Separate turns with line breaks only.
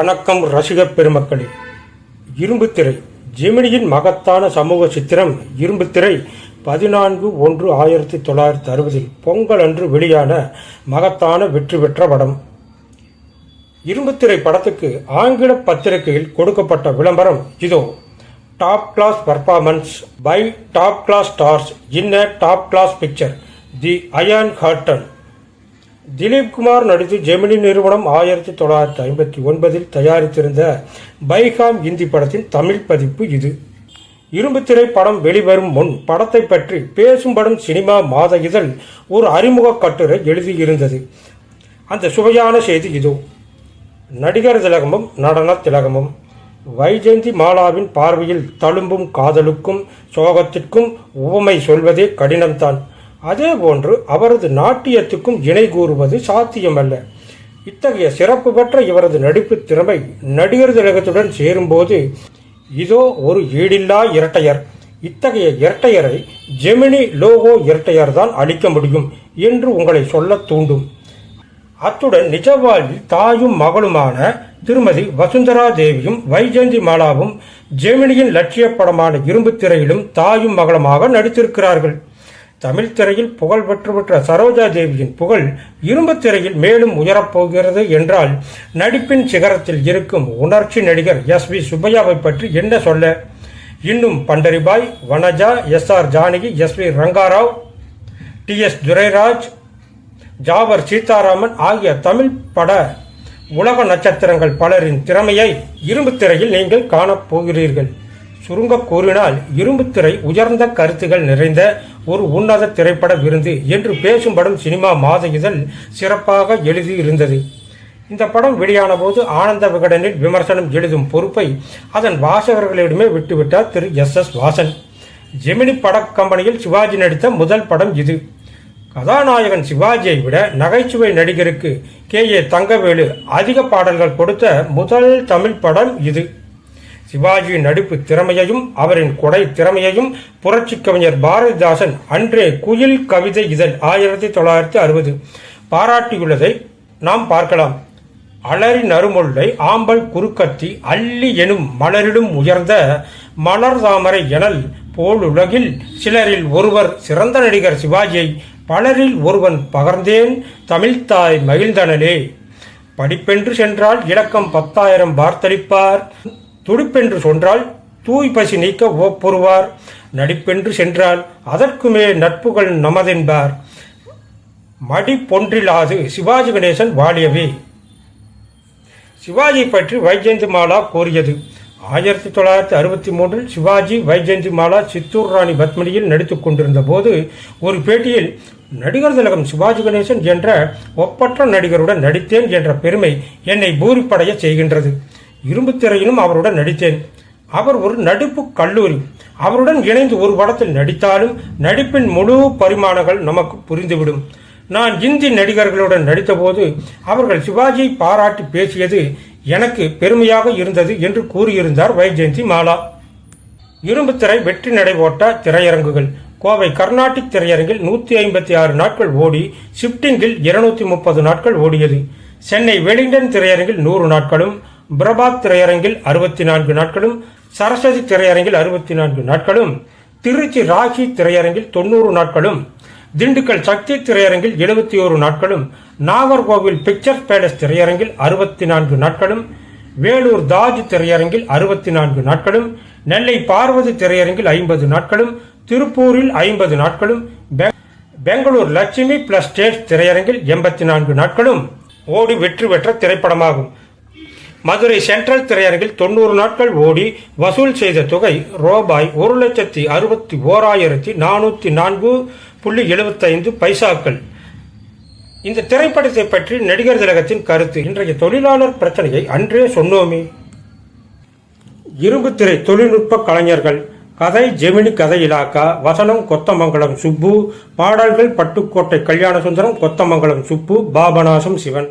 வணக்கம் ரசிகப் பெருமக்களே. இரும்புத்திரை ஜெமினியின் மகத்தான சமூக சித்திரம் இரும்புத்திரை பதினான்கு ஒன்று ஆயிரத்தி தொள்ளாயிரத்தி அறுபதில் பொங்கல் அன்று வெளியான மகத்தான வெற்றி பெற்ற படம். இரும்புத்திரை படத்துக்கு ஆங்கில பத்திரிகையில் கொடுக்கப்பட்ட விளம்பரம் இதோ. Top class performance by top class stars in a top class picture the ion ஹர்டன் திலீப் குமார் நடித்து ஜெமினி நிறுவனம் ஆயிரத்தி தொள்ளாயிரத்தி ஐம்பத்தி ஒன்பதில் தயாரித்திருந்த பைகாம் இந்தி படத்தின் தமிழ் பதிப்பு இது. இரும்புத்திரை படம் வெளிவரும் முன் படத்தை பற்றி பேசும் படம் சினிமா மாத இதழ் ஒரு அறிமுக கட்டுரை எழுதியிருந்தது. அந்த சுவையான செய்தி இதோ. நடிகர் திலகமும் நடன திலகமும் வைஜெயந்தி மாலாவின் பார்வையில் தழும்பும் காதலுக்கும் சோகத்திற்கும் உவமை சொல்வதே கடினம்தான். அதேபோன்று அவரது நாட்டியத்துக்கும் இணை கூறுவது சாத்தியமல்ல. இத்தகைய சிறப்பு பெற்ற இவரது நடிப்பு திறமை நடிகர் திலகத்துடன் சேரும்போது இதோ ஒரு ஈடில்லா இரட்டையர். இத்தகைய இரட்டையரை ஜெமினி லோகோ இரட்டையர் தான் அளிக்க முடியும் என்று உங்களை சொல்ல தூண்டும். அத்துடன் நிஜ வாழ்வில் தாயும் மகளுமான திருமதி வசுந்தரா தேவியும் வைஜெயந்தி மாலாவும் ஜெமினியின் லட்சிய படமான இரும்பு திரையிலும் தாயும் மகளுமாக நடித்திருக்கிறார்கள். தமிழ் திரையில் புகழ் பெற்று பெற்ற சரோஜா தேவியின் புகழ் இரும்பு திரையில் மேலும் உயரப்போகிறது என்றால் நடிப்பின் சிகரத்தில் இருக்கும் உணர்ச்சி நடிகர் எஸ் வி சுப்பையாவை பற்றி என்ன சொல்ல? இன்னும் Pandaribai Vanaja S R Janaki S V Rangarao T S Durairaj Javar Seetharaman ஆகிய தமிழ் பட உலக நட்சத்திரங்கள் பலரின் திறமையை இரும்பு திரையில் நீங்கள் காணப் போகிறீர்கள். சுருங்க கூறினால் இரும்புத்திரை உயர்ந்த கருத்துகள் நிறைந்த ஒரு உன்னத திரைப்பட விருந்து என்று பேசும் படம் சினிமா மாத இதழ் சிறப்பாக எழுதியிருந்தது. இந்த படம் வெளியான போது ஆனந்த விகடனில் விமர்சனம் எழுதும் பொறுப்பை அதன் வாசகர்களிடமே விட்டுவிட்டார் திரு எஸ் எஸ் வாசன். ஜெமினி பட கம்பெனியில் சிவாஜி நடித்த முதல் படம் இது. கதாநாயகன் சிவாஜியை விட நகைச்சுவை நடிகருக்கு கே ஏ தங்கவேலு அதிக பாடல்கள் கொடுத்த முதல் தமிழ் படம் இது. சிவாஜி நடிப்பு திறமையையும் அவரின் கொடை திறமையையும் புரட்சி கவிஞர் பாரதிதாசன் அன்றே குயில் கவிதை இதழ் ஆயிரத்தி தொள்ளாயிரத்தி அறுபது. பாராட்டியுள்ளதை நாம் பார்க்கலாம். அலறி நறுமுல்லை ஆம்பல் குறுக்கத்தி அள்ளி எனும் மலரிடும் உயர்ந்த மலர் தாமரை எனல் போலுலகில் சிலரில் ஒருவர் சிறந்த நடிகர் சிவாஜியை பலரில் ஒருவன் பகர்ந்தேன் தமிழ்தாய் மகிழ்ந்தனலே படிப்பென்று சென்றால் இலக்கம் பத்தாயிரம் பார்த்தளிப்பார் துடிப்பென்று சொன்றால் தூய் பசி நீக்க ஒப்புருவார் நடிப்பென்று சென்றால் அதற்குமே நட்புகள் நமதென்பார். மடி பொன்றிலாது சிவாஜி கணேசன் வாழியவே சிவாஜி பற்றி வைஜெயந்தி மாலா கூறியது ஆயிரத்தி தொள்ளாயிரத்தி அறுபத்தி மூன்றில் சிவாஜி வைஜெயந்தி மாலா சித்தூர் ராணி பத்மினியில் நடித்துக் கொண்டிருந்த போது ஒரு பேட்டியில் நடிகர் திலகம் சிவாஜி கணேசன் என்ற ஒப்பற்ற நடிகருடன் நடித்தேன் என்ற பெருமை என்னை பூரிப்படைய செய்கின்றது. இரும்பு திரையிலும் அவருடன் நடித்தேன். அவர் ஒரு நடிப்பு கல்லூரி. அவருடன் இணைந்து ஒரு படத்தில் நடித்தாலும் நடிப்பின் முழு பரிமாணங்கள் நமக்கு புரிந்துவிடும். நான் இந்தி நடிகர்களுடன் நடித்தபோது அவர்கள் சிவாஜியை பாராட்டி பேசியது எனக்கு பெருமையாக இருந்தது என்று கூறியிருந்தார் வைஜெயந்தி மாலா. இரும்பு திரை வெற்றி நடைபோட்ட திரையரங்குகள். கோவை கர்நாடிக் திரையரங்கில் நூற்றி ஐம்பத்தி ஆறு நாட்கள் ஓடி ஷிப்டிங்கில் இருநூத்தி முப்பது நாட்கள் ஓடியது. சென்னை வெலிங்டன் திரையரங்கில் நூறு நாட்களும் பிரபாத் திரையரங்கில் அறுபத்தி நான்கு நாட்களும் சரஸ்வதி திரையரங்கில் அறுபத்தி நான்கு நாட்களும் திருச்சி ராகி திரையரங்கில் தொண்ணூறு நாட்களும் திண்டுக்கல் சக்தி திரையரங்கில் எழுபத்தி ஓரு நாட்களும் நாகர்கோவில் பிக்சர் பேலஸ் திரையரங்கில் அறுபத்தி நான்கு நாட்களும் வேலூர் தாஜ் திரையரங்கில் அறுபத்தி நான்கு நாட்களும் நெல்லை பார்வதி திரையரங்கில் ஐம்பது நாட்களும் திருப்பூரில் ஐம்பது நாட்களும் பெங்களூர் லட்சுமி பிளஸ் ஸ்டேட் திரையரங்கில் எண்பத்தி நான்கு நாட்களும் ஓடி வெற்றி பெற்ற திரைப்படமாகும். மதுரை சென்ட்ரல் திரையரங்கில் தொண்ணூறு நாட்கள் ஓடி வசூல் செய்த தொகை ரூபாய் ஒரு லட்சத்தி அறுபத்தி ஓராயிரத்தி நானூற்றி நான்கு புள்ளி எழுபத்தைந்து பைசாக்கள். இந்த திரைப்படத்தை பற்றி நடிகர் திலகத்தின் கருத்து. இன்றைய தொழிலாளர் பிரச்சனையை அன்றே சொன்னோமே. இரும்பு திரை தொழில்நுட்ப கலைஞர்கள் கதை ஜெமினி கதை இலாக்கா வசனம் கொத்தமங்கலம் சுப்பு பாடல்கள் பட்டுக்கோட்டை கல்யாண சுந்தரம் கொத்தமங்கலம் சுப்பு பாபநாசம் சிவன்.